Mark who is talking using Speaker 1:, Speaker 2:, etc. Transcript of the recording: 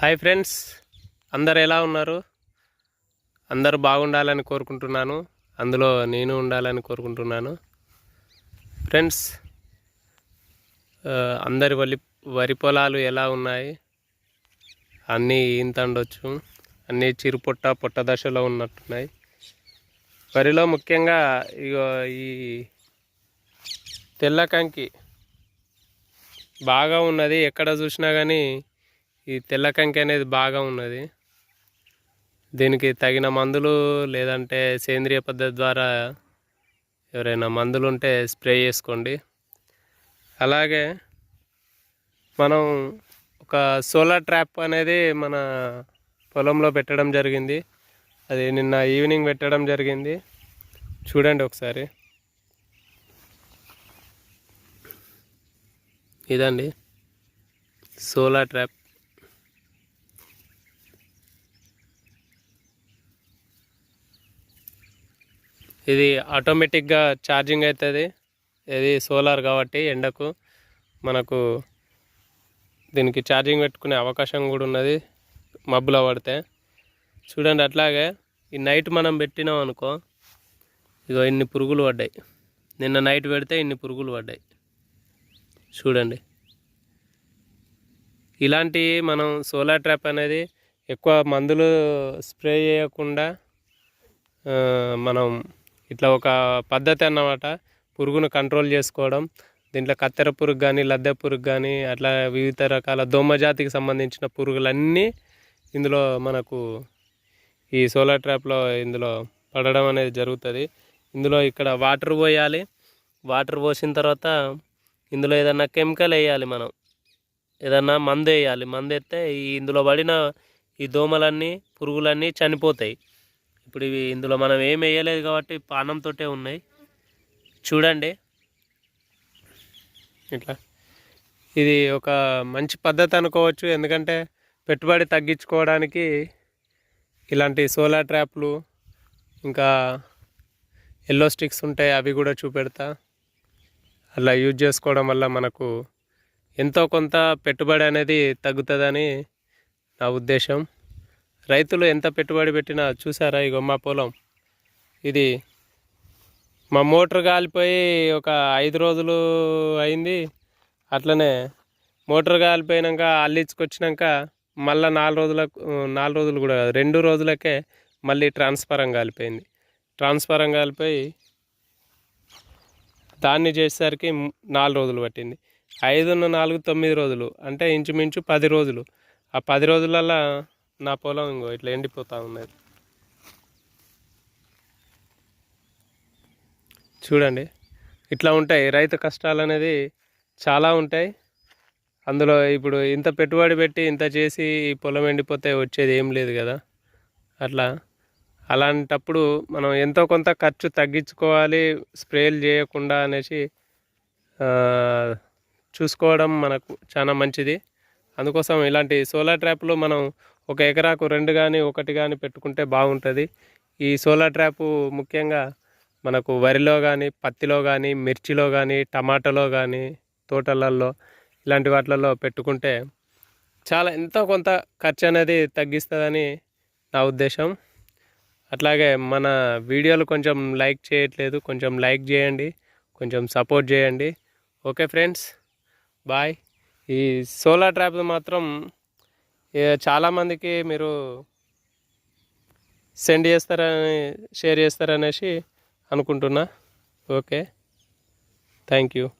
Speaker 1: Hi friends. అందరు ఎలా ఉన్నారు? అందరూ బాగుండాలని కోరుకుంటున్నాను. అందులో నేను ఉండాలని కోరుకుంటున్నాను. ఫ్రెండ్స్ అందరి వరి వరి పొలాలు ఎలా ఉన్నాయి? అన్నీ ఈంత ఉండొచ్చు. అన్నీ చిరు పొట్ట పొట్ట దశలో ఉన్నట్టున్నాయి. వరిలో ముఖ్యంగా ఇగో ఈ తెల్ల కంకి బాగా ఉన్నది. ఎక్కడ చూసినా కానీ ఈ తెల్ల కంకి అనేది బాగా ఉన్నది. దీనికి తగిన మందులు లేదంటే సేంద్రియ పద్ధతి ద్వారా ఎవరైనా మందులు ఉంటే స్ప్రే చేసుకోండి. అలాగే మనం ఒక సోలార్ ట్రాప్ అనేది మన పొలంలో పెట్టడం జరిగింది. అది నిన్న ఈవినింగ్ పెట్టడం జరిగింది. చూడండి ఒకసారి. ఇదండి సోలార్ ట్రాప్. ఇది ఆటోమేటిక్గా ఛార్జింగ్ అవుతుంది ఇది సోలార్ కాబట్టి ఎండకు మనకు దీనికి ఛార్జింగ్ పెట్టుకునే అవకాశం కూడా ఉన్నది. మబ్బులో పడితే. చూడండి అట్లాగే ఈ నైట్ మనం పెట్టినాం అనుకో ఇగో ఇన్ని పురుగులు పడ్డాయి. నిన్న నైట్ పెడితే ఇన్ని పురుగులు పడ్డాయి. చూడండి. ఇలాంటి మనం సోలార్ ట్రాప్ అనేది ఎక్కువ మందులు స్ప్రే చేయకుండా మనం ఇట్లా ఒక పద్ధతి అన్నమాట. పురుగును కంట్రోల్ చేసుకోవడం. దీంట్లో కత్తెర పురుగు కానీ లద్దె పురుగు కానీ అట్లా వివిధ రకాల దోమ జాతికి సంబంధించిన పురుగులన్నీ ఇందులో మనకు ఈ సోలార్ ట్రాప్లో ఇందులో పడడం అనేది జరుగుతుంది. ఇందులో ఇక్కడ వాటర్ పోయాలి. వాటర్ పోసిన తర్వాత ఇందులో ఏదన్నా కెమికల్ వేయాలి మనం. ఏదన్నా మందు వేయాలి. మందు వేస్తే ఈ ఇందులో పడిన ఈ దోమలన్నీ పురుగులన్నీ చనిపోతాయి. ఇప్పుడు ఇవి ఇందులో మనం ఏం వేయలేదు కాబట్టి పానంతో ఉన్నాయి. చూడండి. ఇట్లా. ఇది ఒక మంచి పద్ధతి అనుకోవచ్చు. ఎందుకంటే పెట్టుబడి తగ్గించుకోవడానికి ఇలాంటి సోలార్ ట్రాప్లు ఇంకా ఎల్లో స్టిక్స్ ఉంటాయి అవి కూడా చూపెడతా. అలా యూజ్ చేసుకోవడం వల్ల మనకు ఎంతో కొంత పెట్టుబడి అనేది తగ్గుతుందని నా ఉద్దేశం. రైతులు ఎంత పెట్టుబడి పెట్టినా చూసారా ఇగో మా పొలం? ఇది మా మోటార్ కాలిపోయి ఒక ఐదు రోజులు అయింది. అట్లనే మోటార్ కాలిపోయినాక అల్లించుకొచ్చినాక మళ్ళీ నాలుగు రోజులకు నాలుగు రోజులు కూడా కాదు రెండు రోజులకే మళ్ళీ ట్రాన్స్ఫారం కాలిపోయింది. ట్రాన్స్ఫారం కాలిపోయి దాన్ని చేసేసరికి నాలుగు రోజులు పట్టింది. ఐదున్న నాలుగు తొమ్మిది రోజులు అంటే ఇంచుమించు పది రోజులు. ఆ పది రోజులలో నా పొలం ఇంకో ఇట్లా ఎండిపోతూ ఉన్నది చూడండి ఇట్లా ఉంటాయి. రైతు కష్టాలు అనేది చాలా ఉంటాయి. అందులో ఇప్పుడు ఇంత పెట్టుబడి పెట్టి ఇంత చేసి ఈ పొలం ఎండిపోతే వచ్చేది ఏం లేదు కదా. అట్లా అలాంటప్పుడు మనం ఎంతో కొంత ఖర్చు తగ్గించుకోవాలి స్ప్రేలు చేయకుండా అనేసి చూసుకోవడం మనకు చాలా మంచిది. అందుకోసం ఇలాంటి సోలార్ ట్రాప్లు మనం ఒక ఎకరాకు రెండు కానీ ఒకటి కానీ పెట్టుకుంటే బాగుంటుంది. ఈ సోలార్ ట్రాపు ముఖ్యంగా మనకు వరిలో కానీ పత్తిలో కానీ మిర్చిలో కానీ టమాటాలో కానీ తోటలలో ఇలాంటి వాటిలలో పెట్టుకుంటే చాలా ఎంతో కొంత ఖర్చు అనేది తగ్గిస్తుందని నా ఉద్దేశం. అట్లాగే మన వీడియోలు కొంచెం లైక్ చేయట్లేదు కొంచెం లైక్ చేయండి కొంచెం సపోర్ట్ చేయండి. Okay friends bye. ఈ సోలార్ ట్రాప్ మాత్రం చాలామందికి మీరు సెండ్ చేస్తారని షేర్ చేస్తారనేసి అనుకుంటున్నా. ఓకే. Thank you.